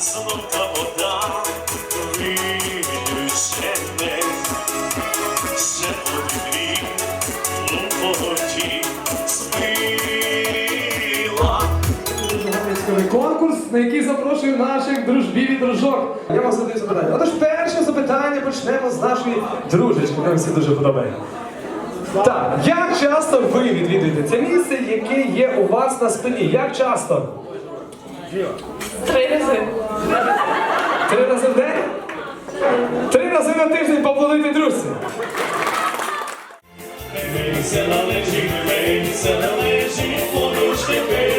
солодка вода, хвилює мене, ще один рік у спила. Конкурс, на який запрошую наших дружбів і дружок. Я вам задаю запитання. Отож, перше запитання почнемо з нашої дружечки. Нам всі дуже подобає. Так, як часто ви відвідуєте це місце, яке є у вас на спині? Як часто? Три рази. Три рази в день? Три рази на тиждень поплодити друзі. Дивися на лежі, дивися на лежі, поруч теперина.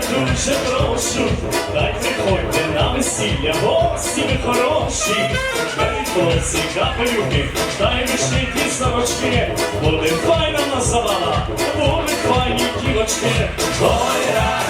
Дуже прошу, дай приходьте на весілля, гості ви хороші, навіть хлопці, капелюки, та й сорочки, буде файна на завала, буде файні дівочки, ой, ра,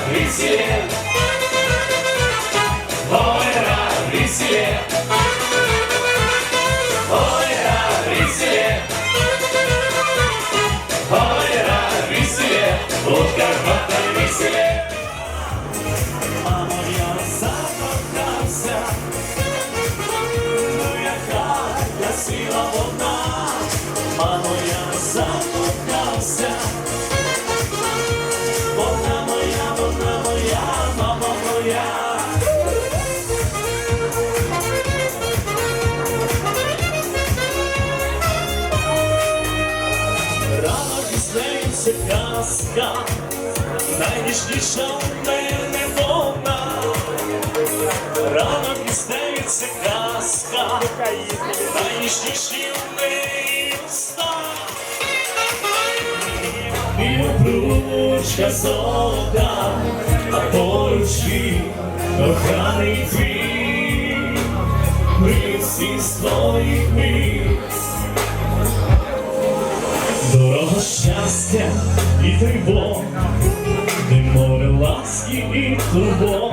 казка, найніжніша в мене вона. Рано пізнається казка, найніжніші в неї уста. І обручка золота, а поруч він коханий твій, принц із твоїх міст. Дорога щастя тривог, не море ласки і турбот.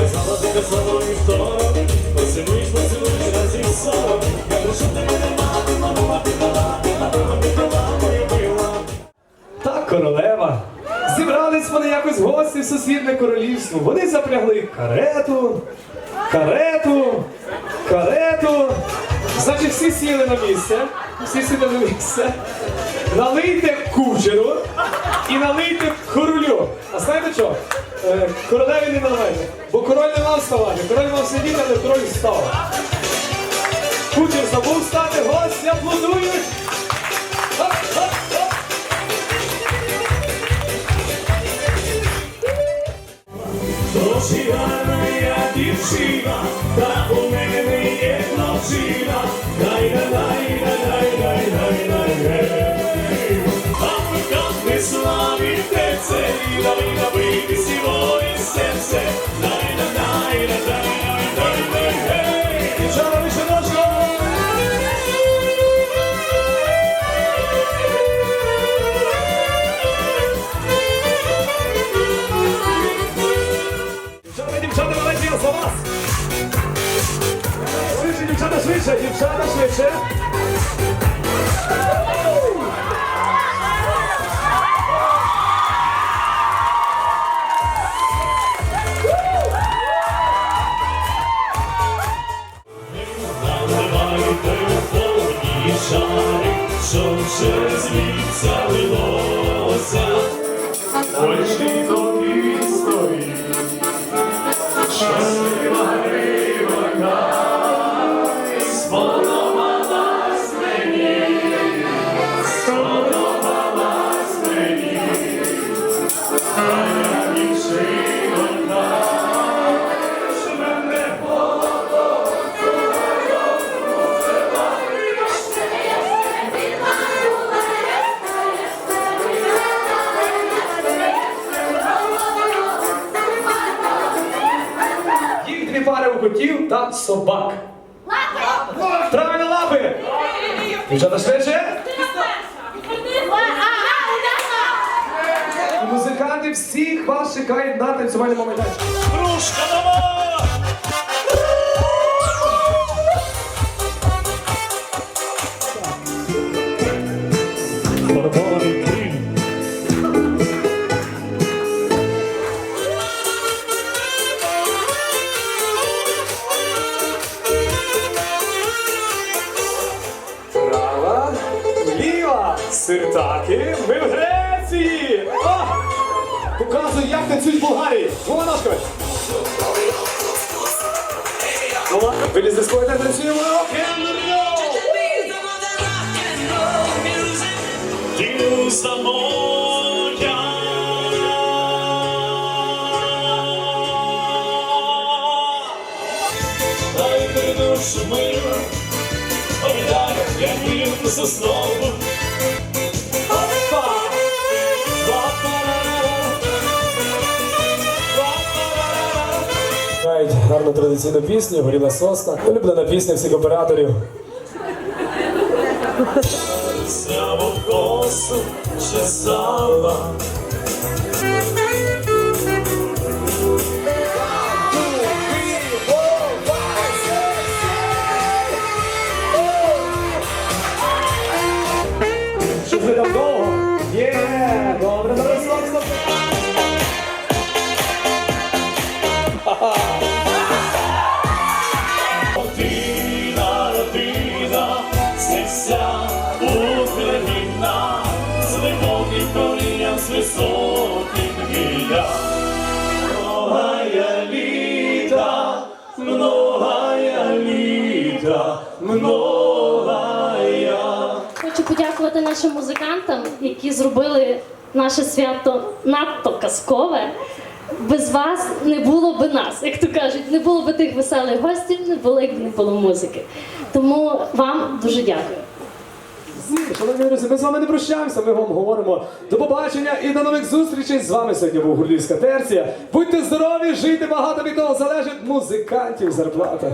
Казала, ти казала вівторок, поцілуєш, поцілуєш разів сорок. Я прошу тебе не мати, мамо, ти дала, ти мама, ти дала, моя мила. Так, королева. Зібрались вони якось гості в сусідне королівство. Вони запрягли карету, карету, карету. Значить, всі сіли на місце. Всі сіли на місце. Налийте кучеру і налийте королю. А знаєте що? Королеві не наливайте. Бо король не мав вставати. Король мав сидіти, але король встав. Кучер забув встати, гості аплодують. Досі гарна я дівчина, та у мене є хлопчина. Дай, дай, славите це, і дай набити сівої серце. Дай, дай, дай, дай, дай. Дівчата. Дві пари у котів та собак. Правильно лапи! Дівчата швидше. Музиканти всіх вас чекають на танцювальному майданчику. Кружка нова! Танцюють Болгарії. Двома ножками. Двома. Вилізли з коліна, танцюємо. Дай ти душу соснову. Опа! Гарну традиційну пісню, горіла сосна. Улюблена пісня всіх операторів. Косу чесала. Щоб многая. Хочу подякувати нашим музикантам, які зробили наше свято надто казкове. Без вас не було би нас, як то кажуть, не було б тих веселих гостей, не було, якби не було музики. Тому вам дуже дякую. Шановні друзі, ми з вами не прощаємося, ми вам говоримо до побачення і до нових зустрічей. З вами сьогодні був Гурлівська терція. Будьте здорові, жийте багато від того залежить музикантів зарплата.